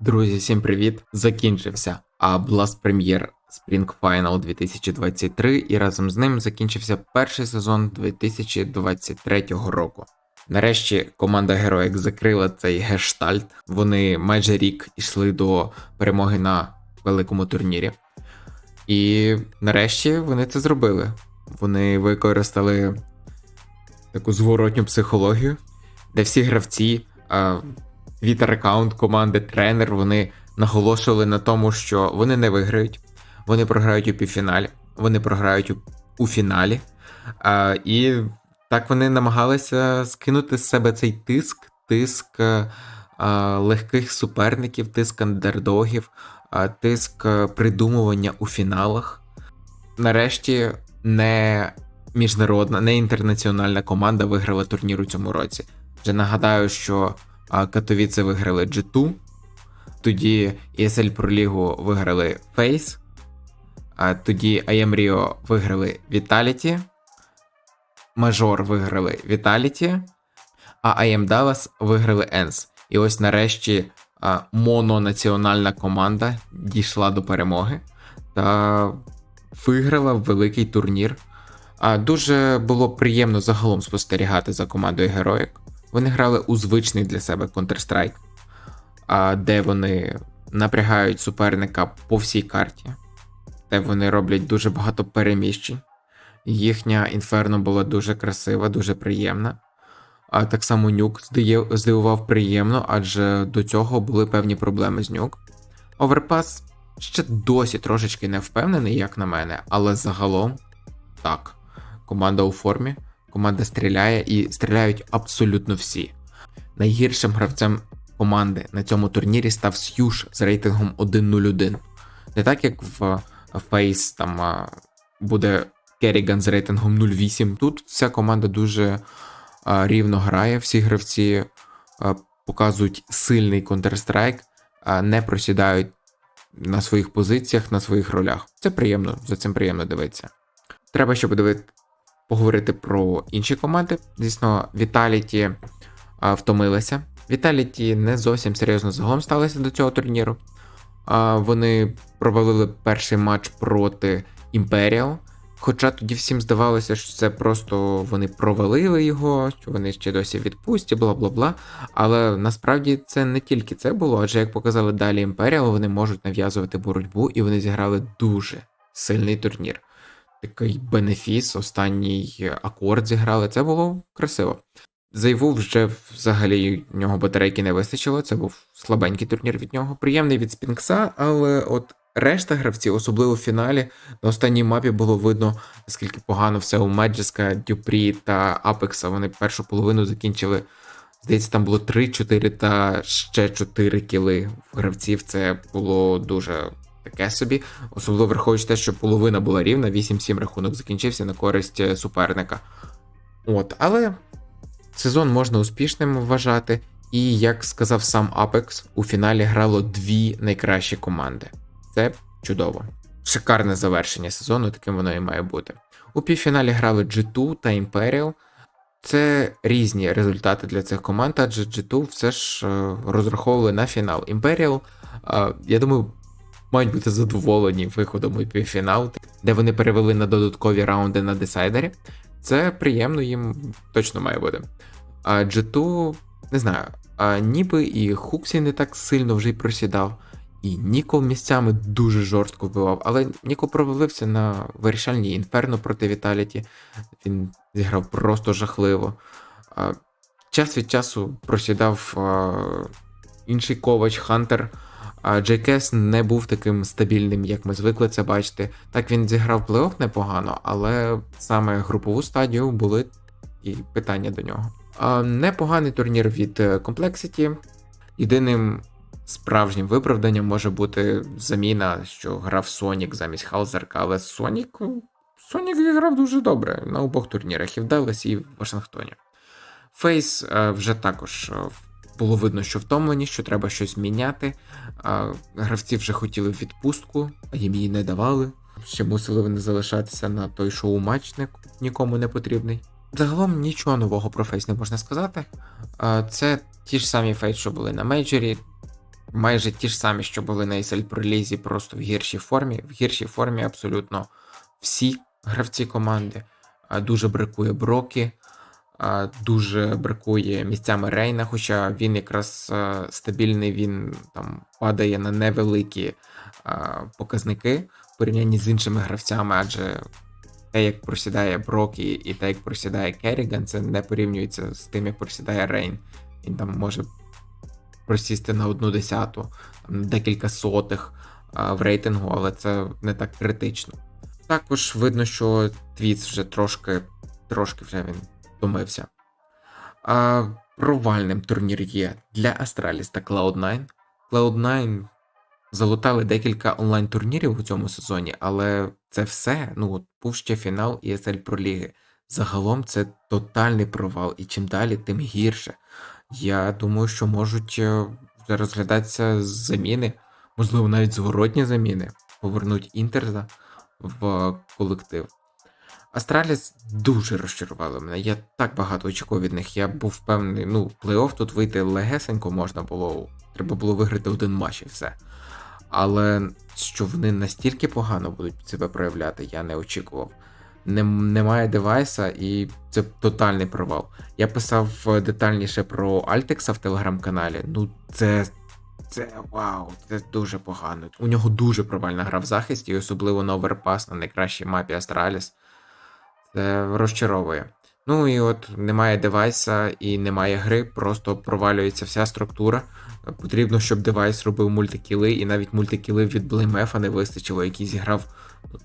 Друзі, всім привіт! Закінчився Blast Premier Spring Final 2023 і разом з ним закінчився перший сезон 2023 року. Нарешті команда Героїк закрила цей гештальт. Вони майже рік йшли до перемоги на великому турнірі. І нарешті вони це зробили. Вони використали таку зворотню психологію, де всі гравці, а, вітер аккаунт команди, тренер, вони наголошували на тому, що вони не виграють, вони програють у півфіналі, вони програють у, у фіналі. А, і так вони намагалися скинути з себе цей тиск, тиск а, легких суперників, тиск андердогів, а, тиск а, придумування у фіналах. Нарешті не міжнародна, не інтернаціональна команда виграла турнір у цьому році. Вже нагадаю, що а, Катовіце виграли G2, тоді ESL Pro League виграли Face, а тоді IM Rio виграли Vitality, Major виграли Vitality, а IM Dallas виграли ENS. І ось нарешті а, мононаціональна команда дійшла до перемоги та виграла великий турнір. А, Дуже було приємно загалом спостерігати за командою Героїк. Вони грали у звичний для себе Counter-Strike, де вони напрягають суперника по всій карті, де вони роблять дуже багато переміщень. Їхня інферно була дуже красива, дуже приємна. А так само нюк здивував приємно, адже до цього були певні проблеми з нюк. Оверпас ще досі трошечки не впевнений, як на мене, але загалом так. Команда у формі, команда стріляє і стріляють абсолютно всі. Найгіршим гравцем команди на цьому турнірі став Сьюш з рейтингом 1.01. Не так як в Face там буде Керріган з рейтингом 0.8. Тут вся команда дуже рівно грає, всі гравці показують сильний Counter-Strike, не просідають на своїх позиціях, на своїх ролях. Це приємно, за цим приємно дивитися. Треба ще подивити, поговорити про інші команди. Звісно, а, втомилися. Vitality не зовсім серйозно загалом сталися до цього турніру. Вони провалили перший матч проти Imperial. Хоча тоді всім здавалося, що це просто вони провалили його, що вони ще досі в відпустці, бла бла бла. Але насправді це не тільки це було, адже як показали далі Imperial, вони можуть нав'язувати боротьбу, і вони зіграли дуже сильний турнір. Такий бенефіс, останній акорд зіграли. Це було красиво. Зайву вже взагалі в нього батарейки не вистачило. Це був слабенький турнір від нього. Приємний від Спінкса, але от решта гравців, особливо в фіналі, на останній мапі було видно, наскільки погано все у Меджеска, Дюпрі та Апекса. Вони першу половину закінчили. Здається, там було 3-4 та ще 4 кіли в гравців. Це було дуже таке собі. Особливо враховуючи те, що половина була рівна, 8-7 рахунок закінчився на користь е, суперника. От, але сезон можна успішним вважати. І як сказав сам Apex, у фіналі грало дві найкращі команди. Це чудово. Шикарне завершення сезону, таким воно і має бути. У півфіналі грали G2 та Imperial. Це різні результати для цих команд, адже G2 все ж е, розраховували на фінал. Imperial, е, я думаю, мають бути задоволені виходом у півфінал, де вони перевели на додаткові раунди на десайдері. Це приємно їм точно має бути. А G2, не знаю, а ніби і Хуксі не так сильно вже й просідав, і Ніко місцями дуже жорстко вбивав, але Ніко провалився на вирішальній інферно проти Віталіті. Він зіграв просто жахливо. А, час від часу просідав а, інший ковач Хантер. Джейкес не був таким стабільним, як ми звикли це бачити. Так він зіграв плей-офф непогано, але саме групову стадію були і питання до нього. Непоганий турнір від е, Complexity. Єдиним справжнім виправданням може бути заміна, що грав Сонік замість Халзерка, але Сонік. Сонік зіграв дуже добре на обох турнірах і в Далласі, і в Вашингтоні. Фейс е, вже також е, було видно, що втомлені, що треба щось міняти. А, Гравці вже хотіли відпустку, а їм її не давали. Ще мусили вони залишатися на той шоу-матч, нікому не потрібний. Загалом нічого нового про фейс не можна сказати. Це ті ж самі фейс, що були на мейджорі. майже ті ж самі, що були на ESL Pro просто в гіршій формі. В гіршій формі абсолютно всі гравці команди. Дуже бракує Брокі, а, дуже бракує місцями Рейна, хоча він якраз стабільний, він там падає на невеликі показники в порівнянні з іншими гравцями, адже те, як просідає Брокі і те, як просідає Керріган, це не порівнюється з тим, як просідає Рейн. Він там може просісти на одну десяту, там, декілька сотих в рейтингу, але це не так критично. Також видно, що Твіц вже трошки, трошки вже він втомився. А провальним турнір є для Astralis та Cloud9. Cloud9 залутали декілька онлайн-турнірів у цьому сезоні, але це все. Ну, от був ще фінал ESL Pro Ліги. Загалом це тотальний провал, і чим далі, тим гірше. Я думаю, що можуть е, розглядатися заміни, можливо, навіть зворотні заміни. Повернуть Інтерза в колектив. Астраліс дуже розчарували мене. Я так багато очікував від них. Я був впевнений, ну, плей-офф тут вийти легесенько можна було. Треба було виграти один матч і все. Але що вони настільки погано будуть себе проявляти, я не очікував. Немає девайса, і це тотальний провал. Я писав е, детальніше про Альтекса в телеграм-каналі. Ну, це. Це вау, це дуже погано. У нього дуже провальна гра в захисті, і особливо на оверпас на найкращій мапі Астраліс. Це розчаровує. Ну і от немає девайса і немає гри, просто провалюється вся структура. Потрібно, щоб девайс робив мультикіли, і навіть мультикіли від BlameF не вистачило, який зіграв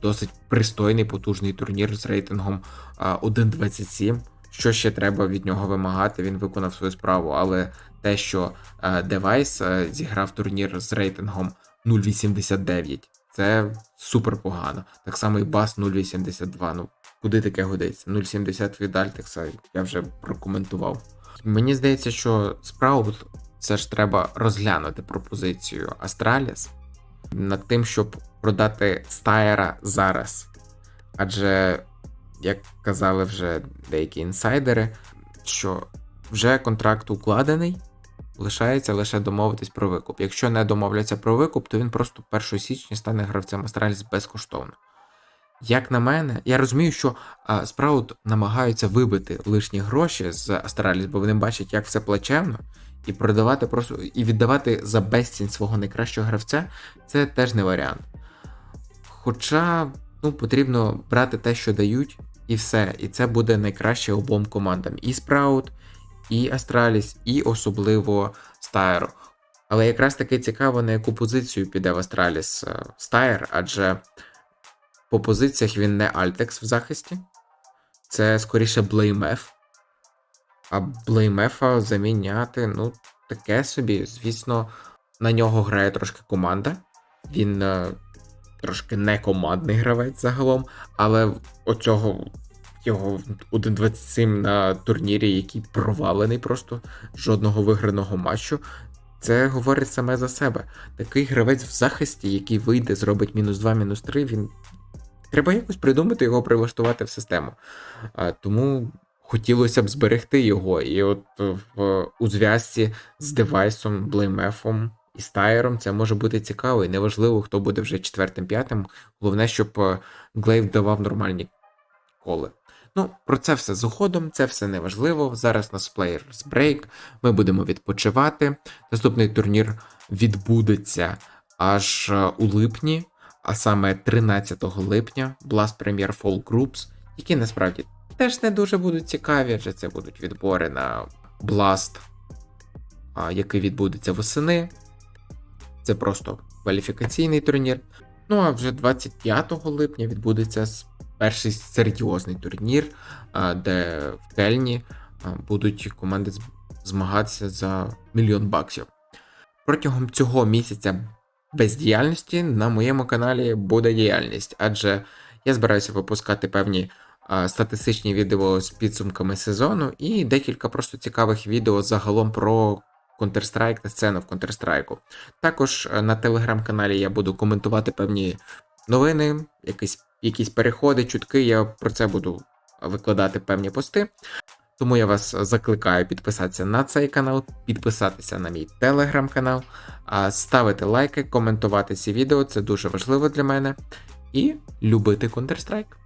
досить пристойний потужний турнір з рейтингом 1.27. Що ще треба від нього вимагати? Він виконав свою справу, але те, що е, девайс е, зіграв турнір з рейтингом 0.89, це супер погано. Так само і бас 0.82. Ну куди таке годиться? 0.70 від Альтекса я вже прокоментував. Мені здається, що справу все ж треба розглянути пропозицію Астраліс над тим, щоб продати Стаєра зараз. Адже, як казали вже деякі інсайдери, що вже контракт укладений, лишається лише домовитись про викуп. Якщо не домовляться про викуп, то він просто 1 січня стане гравцем Астраліс безкоштовно. Як на мене, я розумію, що Спраут намагаються вибити лишні гроші з Астраліс, бо вони бачать, як все плачевно, і продавати просто і віддавати за безцінь свого найкращого гравця це теж не варіант. Хоча ну, потрібно брати те, що дають, і все. І це буде найкраще обом командам. І Спраут, і Астраліс, і особливо Стайро. Але якраз таки цікаво, на яку позицію піде в Астраліс Стайр, адже по позиціях він не Альтекс в захисті, це скоріше BlameF. А BlameF заміняти, ну, таке собі. Звісно, на нього грає трошки команда. Він е, трошки не командний гравець загалом, але оцього його 1.27 на турнірі, який провалений просто жодного виграного матчу. Це говорить саме за себе. Такий гравець в захисті, який вийде, зробить мінус 2, мінус 3, він. Треба якось придумати його прилаштувати в систему. А, Тому хотілося б зберегти його. І от в у зв'язці з девайсом, блеймефом і стаєром це може бути цікаво, і неважливо, хто буде вже четвертим-п'ятим. Головне, щоб Глейв давав нормальні коли. Ну, про це все з уходом, це все неважливо. Зараз у нас Players Break, ми будемо відпочивати. Наступний турнір відбудеться аж е, у липні, а саме 13 липня, Blast Premier Fall Groups, які насправді теж не дуже будуть цікаві, адже це будуть відбори на Blast, який відбудеться восени. Це просто кваліфікаційний турнір. Ну а вже 25 липня відбудеться перший серйозний турнір, де в Кельні будуть команди змагатися за мільйон баксів. Протягом цього місяця бездіяльності на моєму каналі буде діяльність, адже я збираюся випускати певні статистичні відео з підсумками сезону і декілька просто цікавих відео загалом про Counter-Strike та сцену в Counter-Strike. Також е, на телеграм-каналі я буду коментувати певні новини, якісь якісь переходи, чутки. Я про це буду викладати певні пости. Тому я вас закликаю підписатися на цей канал, підписатися на мій телеграм-канал, ставити лайки, коментувати ці відео, це дуже важливо для мене. І любити Counter-Strike.